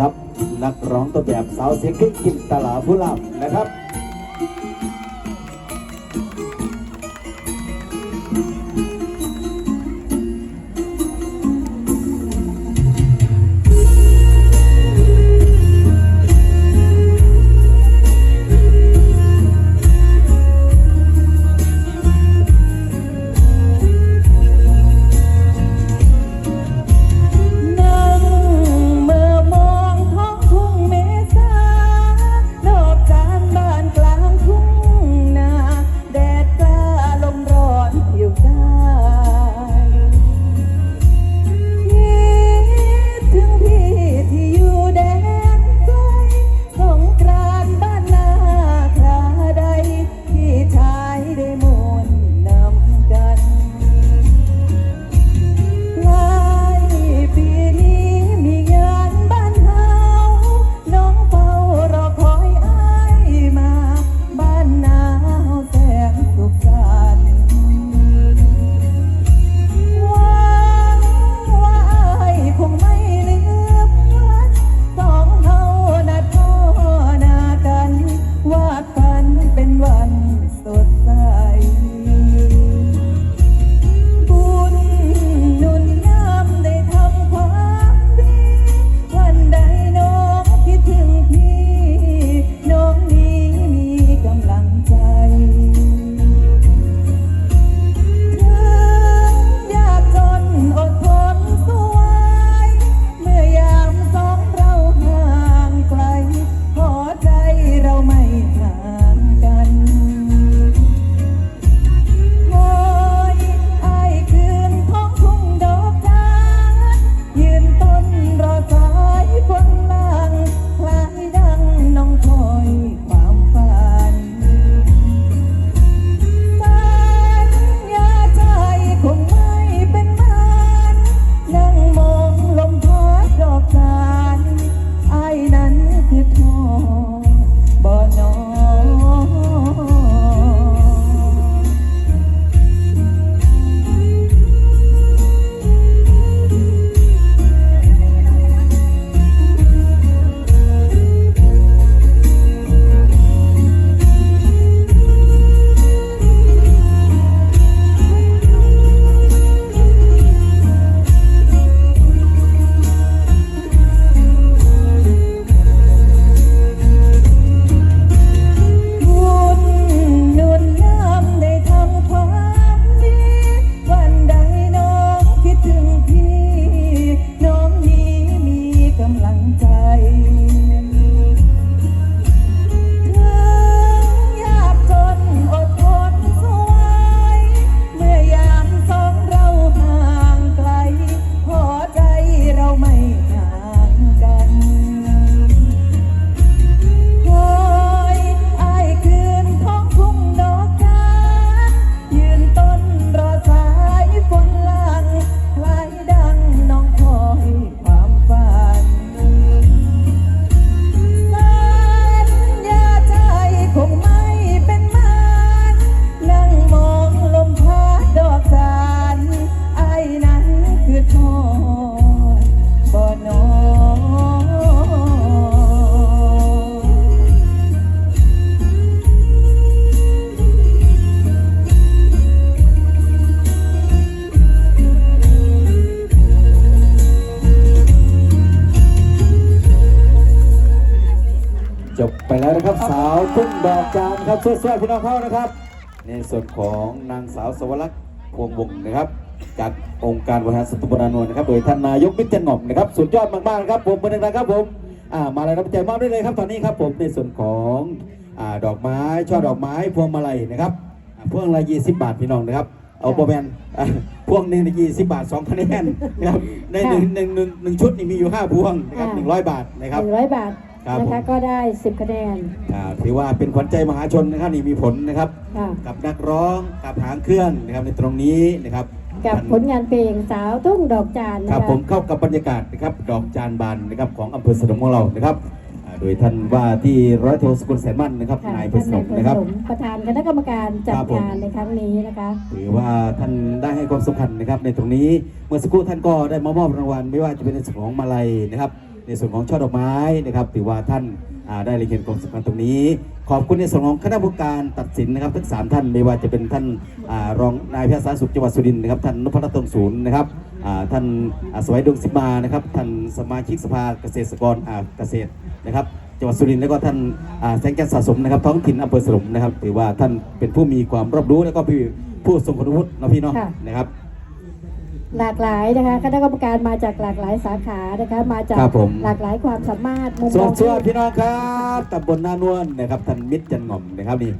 ครับนักร้องตัวแบบสาวเสียงขึ้นกินตลาผู้ลาบนะครับ จบไปแล้วนะครับสาวทุ่งดอกจานครับสวยๆพี่น้องเขานะครับ ในส่วนของนางสาวสวรักษ์พวงวงศ์นะครับ จากองค์การบริหารส่วนตำบลนานนท์นะครับ โดยท่านนายกมิตรจันหง่อมนะครับ สุดยอดมากๆนะครับผมเป็นหนึ่งนะครับผมอ่ามาเลยรับใจมอบได้เลยครับ ตอนนี้ครับผมในส่วนของอ่าดอกไม้ช่อดอกไม้พวงมาลัยนะครับอ่าพวงละยี่สิบบาทพี่น้องนะครับ เอาโปรแมนอ่าพวงหนึ่งยี่สิบบาทสองคะแนนนะครับในหนึ่งหนึ่งหนึ่งหนึ่งชุดนี่มีอยู่ห้าพวงนะครับหนึ่งร้อยบาทนะครับ หนึ่งร้อยบาท ครับนะคะผมก็ได้สิบคะแนน อ่าถือว่าเป็นขวัญใจมหาชนนะครับนี่มีผลนะครับ ค่ะ กับนักร้องกับหางเครื่องนะครับในตรงนี้นะครับกับผลงานเพลงสาวทุ่งดอกจานคนะรับคะผมเข้ากับบรรยากาศนะครับดอกจานบานนะครับของอำเภอสนมของเรานะครับอ่าโดยท่านว่าที่ร้อยโทสกุลแสนมั่นนะครับค่ะนายพท่านสนายมผนะครับสมประธานคณะกรรมการจัดครับผม งานในครั้งนี้นะคะ ถือว่าท่านได้ให้ความสำคัญนะครับในตรงนี้เมื่อสักครู่ท่านก็ได้มามอบรางวัล ไม่ว่าจะเป็นในส่วนของมาลัยนะครับ ในส่วนของช่อดอกไม้นะครับถือว่าท่านอ่าได้เรียนเห็นความสำคัญตรงนี้ ขอบคุณในส่วนของคณะกรรมการตัดสินนะครับทั้งสามท่านไม่ว่าจะเป็นท่านอ่ารองนายแพทย์สาธารณสุขจังหวัดสุรินทร์นะครับท่านนพรัตน์ตรงศูนย์นะครับอ่าท่านอ่าสวัยดวงสิมานะครับท่านสมาชิกสภาเกษตรกรอ่าเกษตรนะครับจังหวัดสุรินทร์แล้วก็ท่านอ่าแสงจันทร์สะสมนะครับท้องถิ่นอำเภอสลมนะครับถือว่าท่านเป็นผู้มีความรอบรู้แล้วก็ผู้ผู้ทรงคุณวุฒิเนาะพี่เนาะค่ะนะครับ หลากหลายนะคะคณะกรรมการมาจากหลากหลายสาขานะคะมาจากครับผม หลากหลายความสามารถมุมสมวัอสงดีพี่น้องครับตำบลนานวลนะครับท่านมิตรจันหง่อมนะครับนี่